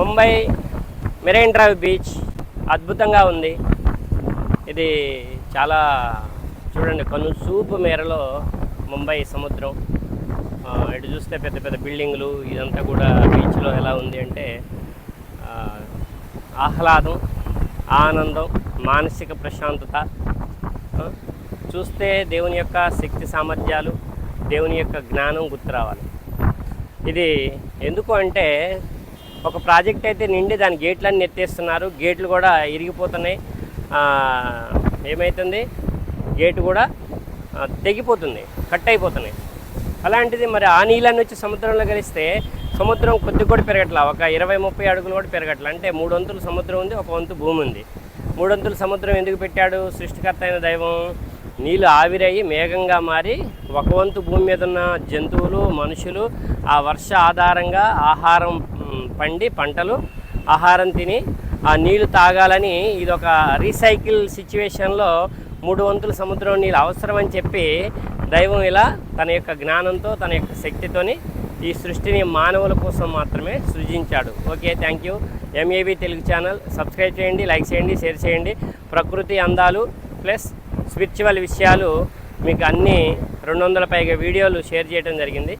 Mumbai marine drive beach అద్భుతంగా ఉంది. ఇది చాలా చూడండి కనుసూపు మేరలో ముంబై సముద్రం. ఇటు చూస్తే పెద్ద పెద్ద బిల్డింగులు ఇదంతా కూడా బీచ్లో ఎలా ఉంది అంటే ఆహ్లాదం ఆనందం మానసిక ప్రశాంతత. చూస్తే దేవుని యొక్క శక్తి సామర్థ్యాలు దేవుని యొక్క జ్ఞానం గుర్తు రావాలి. ఇది ఎందుకు అంటే ఒక ప్రాజెక్ట్ అయితే నిండి దాని గేట్లన్నీ ఎత్తేస్తున్నారు గేట్లు కూడా ఇరిగిపోతున్నాయి. ఏమవుతుంది గేటు కూడా తెగిపోతుంది. కట్ అయిపోతున్నాయి. అలాంటిది మరి ఆ నీళ్ళని వచ్చి సముద్రంలో కలిస్తే సముద్రం కొద్ది కూడా పెరగట్లా. ఒక ఇరవై ముప్పై అడుగులు కూడా పెరగట్లా. అంటే మూడు వంతులు సముద్రం ఉంది ఒక వంతు భూమి ఉంది. మూడు వంతులు సముద్రం ఎందుకు పెట్టాడు? సృష్టికర్త అయిన దైవం నీళ్ళు ఆవిరయ్యి మేఘంగా మారి ఒక వంతు భూమి మీద ఉన్న జంతువులు మనుషులు ఆ వర్ష ఆధారంగా ఆహారం పండి పంటలు ఆహారం తిని ఆ నీళ్ళు తాగాలని ఇది ఒక రీసైకిల్ సిచ్యువేషన్లో మూడు వంతుల సముద్రం నీళ్ళు అవసరం అని చెప్పి దైవం ఇలా తన యొక్క జ్ఞానంతో తన యొక్క శక్తితోని ఈ సృష్టిని మానవుల కోసం మాత్రమే సృజించాడు. Okay thank you. MAB Telugu channel. Subscribe చేయండి లైక్ చేయండి షేర్ చేయండి. ప్రకృతి అందాలు ప్లస్ స్పిరిచువల్ విషయాలు మీకు అన్ని రెండు వందల పైగా వీడియోలు షేర్ చేయడం జరిగింది.